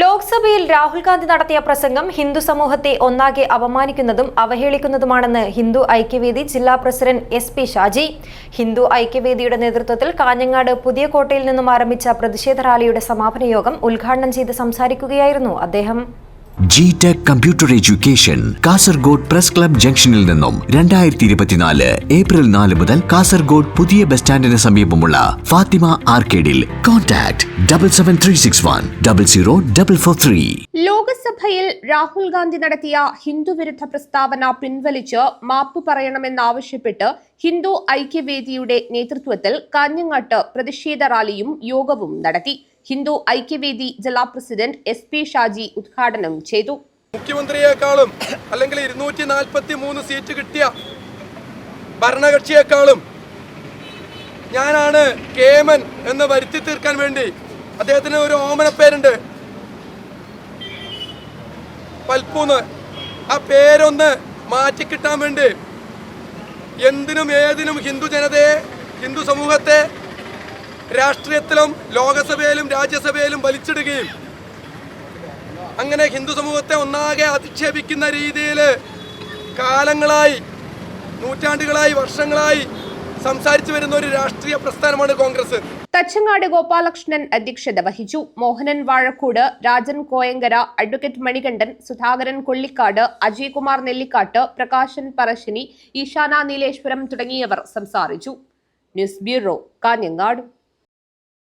ലോക്സഭയിൽ രാഹുൽ ഗാന്ധി നടത്തിയ പ്രസംഗം ഹിന്ദു സമൂഹത്തെ ഒന്നാകെ അപമാനിക്കുന്നതും അവഹേളിക്കുന്നതുമാണെന്ന് ഹിന്ദു ഐക്യവേദി ജില്ലാ president S P Shaji. Hindu ഐക്യവേദിയുടെ നേതൃത്വത്തിൽ കാഞ്ഞങ്ങാട് പുതിയ കോട്ടയിൽ നിന്നും ആരംഭിച്ച പ്രതിഷേധ റാലിയുടെ സമാപന യോഗം ഉദ്ഘാടനം ചെയ്ത് സംസാരിക്കുകയായിരുന്നു അദ്ദേഹം. G tech computer education Kasaragod press club ജംഗ്ഷനിൽ നിന്നും രണ്ടായിരത്തി ഇരുപത്തിനാല് ഏപ്രിൽ നാല് മുതൽ കാസർഗോഡ് പുതിയ ബസ് സ്റ്റാൻഡിന് സമീപമുള്ള Fathima ആർക്കേഡിൽ. Contact double seven three six one double zero double four three ലോക്സഭയിൽ രാഹുൽ ഗാന്ധി നടത്തിയ ഹിന്ദുവിരുദ്ധ പ്രസ്താവന പിൻവലിച്ച് മാപ്പ് പറയണമെന്നാവശ്യപ്പെട്ട് ഹിന്ദു ഐക്യവേദിയുടെ നേതൃത്വത്തിൽ കാഞ്ഞങ്ങാട്ട് പ്രതിഷേധ റാലിയും യോഗവും നടത്തി. ഹിന്ദു ഐക്യവേദി ജില്ലാ പ്രസിഡന്റ് എസ് പി ഷാജി ഉദ്ഘാടനം ചെയ്തു. മുഖ്യമന്ത്രിയെക്കാളും അല്ലെങ്കിൽ ഇരുന്നൂറ്റി നാൽപ്പത്തി മൂന്ന് സീറ്റ് കിട്ടിയ ഭരണകക്ഷിയെക്കാളും ഞാനാണ് കേമൻ എന്ന് വരുത്തി തീർക്കാൻ വേണ്ടി അദ്ദേഹത്തിന് ഒരു ഓമന പേരുണ്ട് പൽപ്പൂന്ന് ആ പേരൊന്ന് മാറ്റിക്കിട്ടാൻ വേണ്ടി എന്തിനും ഏതിനും ഹിന്ദു ജനതയെ ഹിന്ദു സമൂഹത്തെ രാഷ്ട്രീയത്തിലും ലോകസഭയിലും രാജ്യസഭയിലും വലിച്ചിടുകയും അങ്ങനെ ഹിന്ദു സമൂഹത്തെ ഒന്നാകെ അധിക്ഷേപിക്കുന്ന രീതിയിൽ കാലങ്ങളായി നൂറ്റാണ്ടുകളായി വർഷങ്ങളായി സംസാരിച്ചു വരുന്ന ഒരു രാഷ്ട്രീയ പ്രസ്ഥാനമാണ് കോൺഗ്രസ്. തച്ചങ്ങാട് ഗോപാലകൃഷ്ണൻ അധ്യക്ഷത വഹിച്ചു. മോഹനൻ വാഴക്കൂട് രാജൻ കോയങ്കര അഡ്വക്കേറ്റ് മണികണ്ഠൻ സുധാകരൻ കൊള്ളിക്കാട് അജയ്കുമാർ നെല്ലിക്കാട്ട് പ്രകാശൻ പറശ്ശിനി ഈശാന നീലേശ്വരം തുടങ്ങിയവർ സംസാരിച്ചു. News bureau Kanhangad.